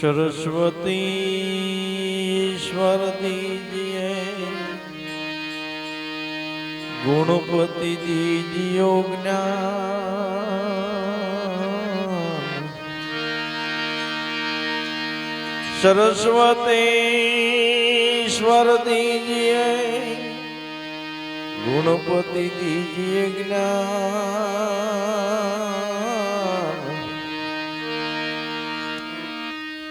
સરસ્વતીશ્વર દીજીએ ગુણપતિ દીજીઓ જ્ઞાન. સરસ્વતીશ્વર દીજીએ ગુણપતિ દીજીએ જ્ઞાન.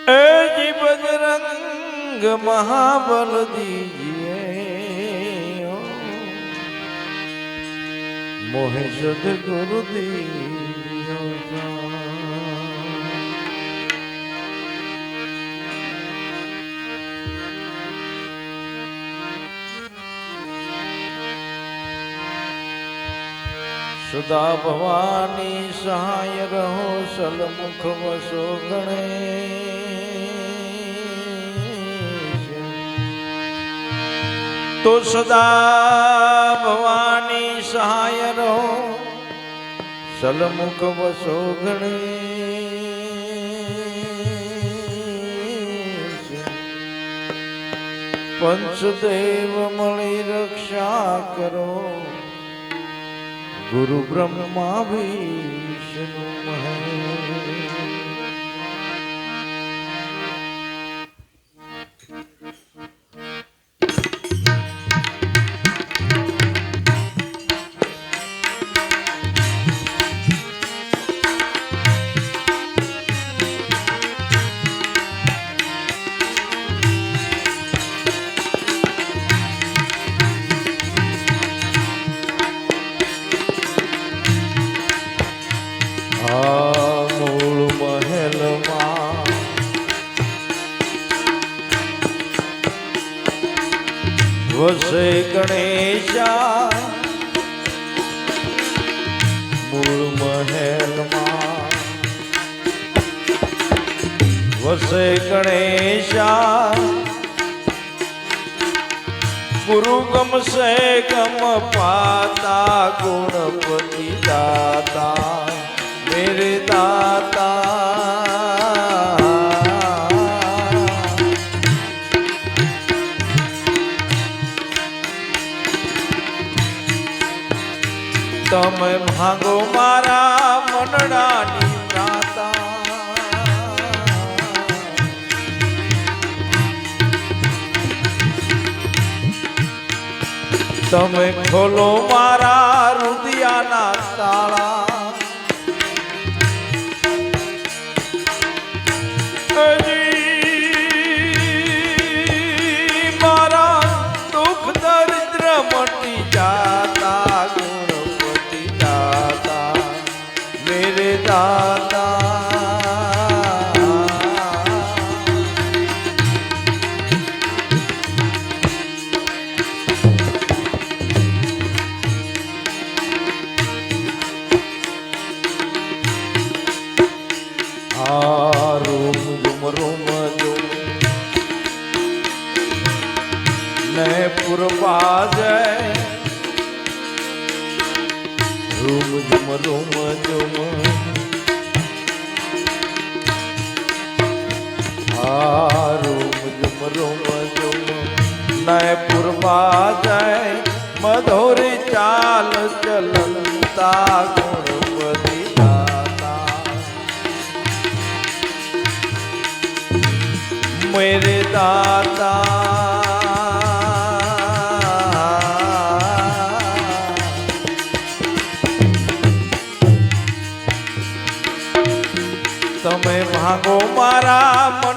એ જી બજરંગ મહાબલ દીજીએ. મોહે સદગુરુ દીજો સદા ભવાની સહાય રહો સલમુખ વસો ગણેશ તો સદા ભવાની સહાય રહો. સલમુખ વસો ગણેશ. પંચદેવ મળી રક્ષા કરો. ગુરુ બ્રહ્મા વિષ્ણુ મહેશ ગણેશા મૂળ મહેલમાં વસે ગણેશા ગુરુ ગમશે ગમ પાતા ગુણપતિ દાતા મેરે દાતા. તમે ભાગો મારા મનડાની તમે ખોલો મારા રુદિયાના તાળા. મેરે વાજાય મધુર ચાલ ચલતા ગુણપતિ દાતા મેરે દાતા તમે ભાગો મારા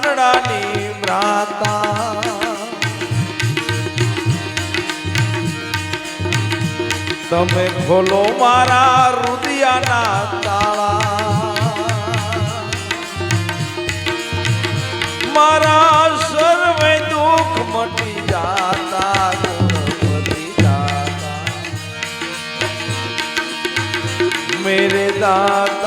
તમે ખોલો મારા રુદિયાના તાળા. મારા સર્વે દુઃખ મટી જાતા મેરે દાતા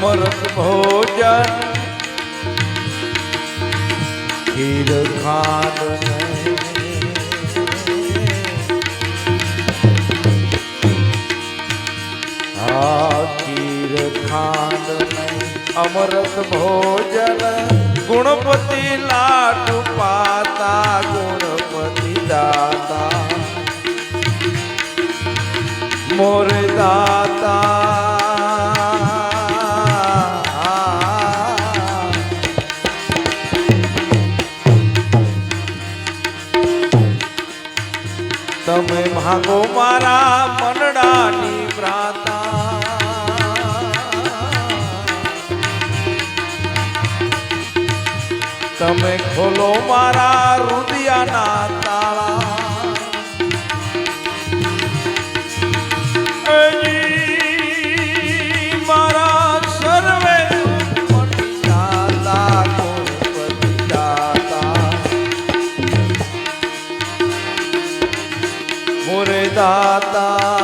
अमर भोजन। खीर खान खीर खान अमृत भोजन। गुणपति लाडू पाता, गुणपति दाता। मोर दाता તમે ભાગો મારા મનડાની પ્રાતા તમે ખોલો મારા રુદિયાના તાળા. દાતા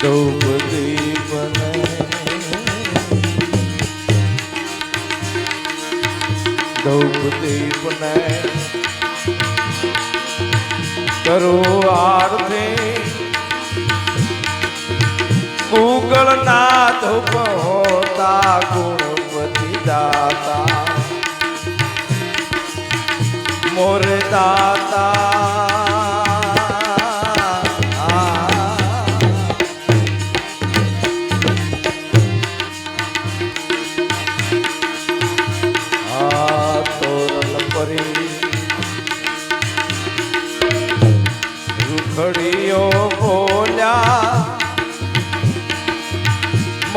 ધૂપ દીપને ધૂપ દીપને કરો આરતી ધૂપ હોતા ગુણપતિ દાતા મોર દાતા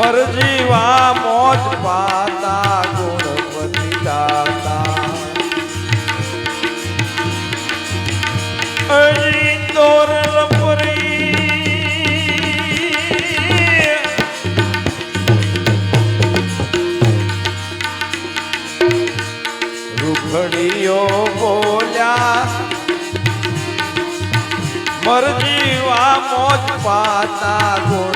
મરજીવા મોજ પાતા ગુણપતિ દાતા. પરી રૂખડીઓ બોલ્યા મરજીવા મોજ પાતા ગુણપતિ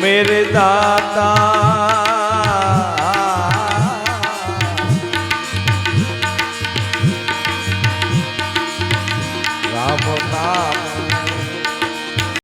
મેરે દાતા